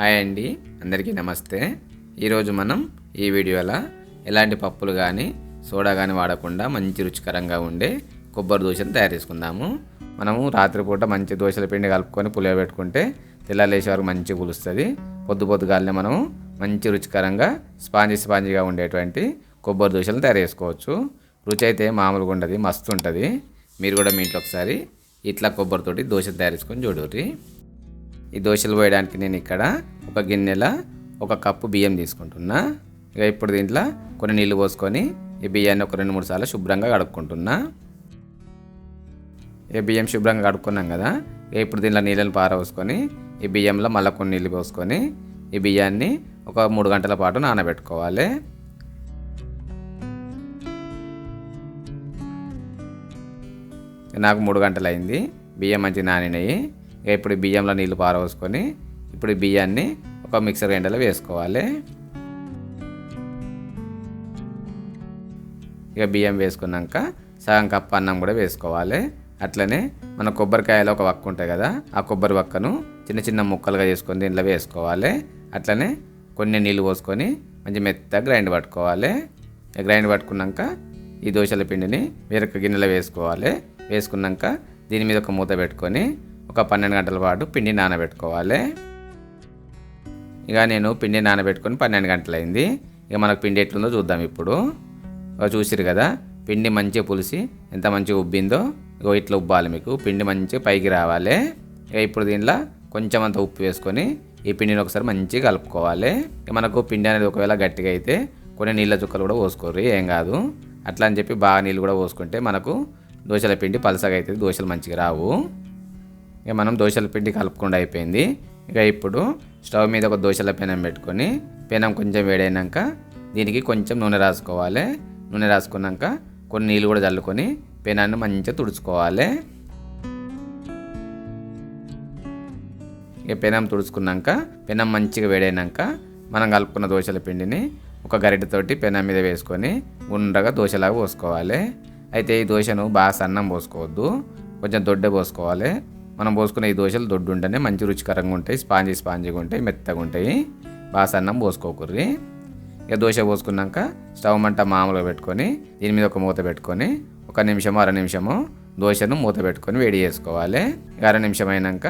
Hi అండి అందరికీ నమస్తే. ఈరోజు మనం ఈ వీడియోలో ఎలాంటి పప్పులు కానీ సోడా కానీ వాడకుండా మంచి రుచికరంగా ఉండే కొబ్బరి దోశను తయారు చేసుకుందాము. మనము రాత్రిపూట మంచి దోశల పిండి కలుపుకొని పులియబెట్టుకుంటే పెట్టుకుంటే తెల్లాలేసే వరకు మంచి పులుస్తుంది. పొద్దు పొద్దుగాలనే మనము మంచి రుచికరంగా స్పాంజీ స్పాంజీగా ఉండేటువంటి కొబ్బరి దోశలు తయారు చేసుకోవచ్చు. రుచి అయితే మామూలుగా ఉండదు మస్తు ఉంటుంది. మీరు కూడా మీ ఇంట్లో ఒకసారి ఇట్లా కొబ్బరితోటి దోశ తయారు చేసుకొని చూడరి ఈ దోశలు పోయడానికి నేను ఇక్కడ ఒక గిన్నెల ఒక కప్పు బియ్యం తీసుకుంటున్నా. ఇక ఇప్పుడు దీంట్లో కొన్ని నీళ్ళు పోసుకొని ఈ బియ్యాన్ని ఒక రెండు మూడు సార్లు శుభ్రంగా కడుక్కుంటున్నా. ఈ బియ్యం శుభ్రంగా కడుక్కున్నాం కదా ఇక ఇప్పుడు దీంట్లో నీళ్ళని పారవోసుకొని ఈ బియ్యంలో మళ్ళీ కొన్ని నీళ్ళు పోసుకొని ఈ బియ్యాన్ని ఒక మూడు గంటల పాటు నానబెట్టుకోవాలి. నాకు మూడు గంటలు అయింది బియ్యం మంచి నానినాయి. ఇక ఇప్పుడు బియ్యంలో నీళ్ళు పారవసుకొని ఇప్పుడు బియ్యాన్ని ఒక మిక్సర్ గ్రైండర్లో వేసుకోవాలి. ఇక బియ్యం వేసుకున్నాక సగం కప్పు అన్నం కూడా వేసుకోవాలి. అట్లనే మన కొబ్బరికాయలో ఒక వక్క ఉంటుంది కదా ఆ కొబ్బరి వక్కను చిన్న చిన్న ముక్కలుగా చేసుకొని దీంట్లో వేసుకోవాలి. అట్లనే కొన్ని నీళ్ళు పోసుకొని మంచి మెత్తగా గ్రైండ్ పట్టుకోవాలి. గ్రైండ్ పట్టుకున్నాక ఈ దోశల పిండిని వేరొక గిన్నెలో వేసుకోవాలి. వేసుకున్నాక దీని మీద ఒక మూత పెట్టుకొని ఒక పన్నెండు గంటల పాటు పిండి నానబెట్టుకోవాలి. ఇక నేను పిండి నానబెట్టుకొని పన్నెండు గంటలైంది. ఇక మనకు పిండి ఎట్లుందో చూద్దాం ఇప్పుడు. చూసిరు కదా పిండి మంచిగా పులిసి ఎంత మంచిగా ఉబ్బిందో ఇగో ఇట్లా ఉబ్బాలి మీకు. పిండి మంచిగా పైకి రావాలి. ఇక ఇప్పుడు దీనిలో కొంచెం అంత ఉప్పు వేసుకొని ఈ పిండిని ఒకసారి మంచిగా కలుపుకోవాలి. ఇక మనకు పిండి అనేది ఒకవేళ గట్టిగా అయితే కొన్ని నీళ్ళ చుక్కలు కూడా పోసుకోరు ఏం కాదు. అట్లా అని చెప్పి బాగా నీళ్ళు కూడా పోసుకుంటే మనకు దోశల పిండి పలసగా అవుతుంది దోశలు మంచిగా రావు. ఇక మనం దోశల పిండి కలుపుకుండా అయిపోయింది. ఇక ఇప్పుడు స్టవ్ మీద ఒక దోశల పెనం పెట్టుకొని పెనం కొంచెం వేడైనాక దీనికి కొంచెం నూనె రాసుకోవాలి. నూనె రాసుకున్నాక కొన్ని నీళ్ళు కూడా చల్లుకొని పెనాన్ని మంచిగా తుడుచుకోవాలి. ఇక పెనం తుడుచుకున్నాక పెనం మంచిగా వేడైనాక మనం కలుపుకున్న దోశల పిండిని ఒక గరిటెతోటి పెనం మీద వేసుకొని గుండ్రగా దోశలాగా పోసుకోవాలి. అయితే ఈ దోశను బాగా సన్నం పోసుకోవద్దు. కొంచెం దొడ్డ పోసుకోవాలి. మనం పోసుకున్న ఈ దోశలు దొడ్డు ఉంటేనే మంచి రుచికరంగా ఉంటాయి స్పాంజీ స్పాంజీగా ఉంటాయి మెత్తగా ఉంటాయి. బాసన్నం సన్నం ఇక దోశ పోసుకున్నాక స్టవ్ మంట మామూలుగా పెట్టుకొని దీని మీద ఒక మూత పెట్టుకొని ఒక నిమిషము అర నిమిషము దోశను మూత పెట్టుకొని వేడి చేసుకోవాలి. ఇక అర నిమిషం అయినాక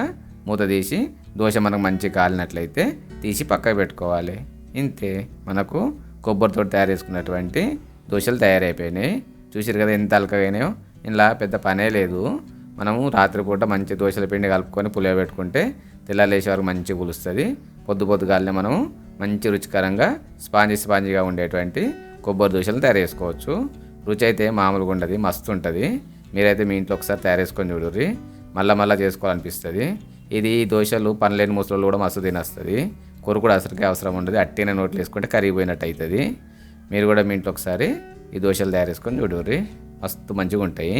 మూత తీసి దోశ మనకు మంచి కాలినట్లయితే తీసి పక్కకు పెట్టుకోవాలి. ఇంతే మనకు కొబ్బరితో తయారు చేసుకున్నటువంటి దోశలు తయారైపోయినాయి. చూసారు కదా ఎంత అలకగైనాయో? ఇలా పెద్ద పనే లేదు. మనము రాత్రిపూట మంచి దోశల పిండి కలుపుకొని పులియబెట్టుకుంటే పెట్టుకుంటే వరకు మంచి పులుస్తుంది. పొద్దు పొద్దుగాలనే మనము మంచి రుచికరంగా స్పాంజీ స్పాంజీగా ఉండేటువంటి కొబ్బరి దోశలు తయారు చేసుకోవచ్చు. రుచి అయితే మామూలుగా ఉండదు మస్తు ఉంటుంది. మీరైతే మీ ఇంట్లో ఒకసారి తయారు చేసుకొని చూడుర్రి. మళ్ళీ మళ్ళీ చేసుకోవాలనిపిస్తుంది. ఇది దోశలు పనిలేని ముసలు కూడా మస్తు తినేస్తుంది. కూడా అసలుకే అవసరం ఉండదు. అట్టిన నోట్లు వేసుకుంటే కరిగిపోయినట్టు అవుతుంది మీరు కూడా మీ ఇంట్లో ఒకసారి ఈ దోశలు తయారు చేసుకొని చూడుర్రి. మస్తు మంచిగా ఉంటాయి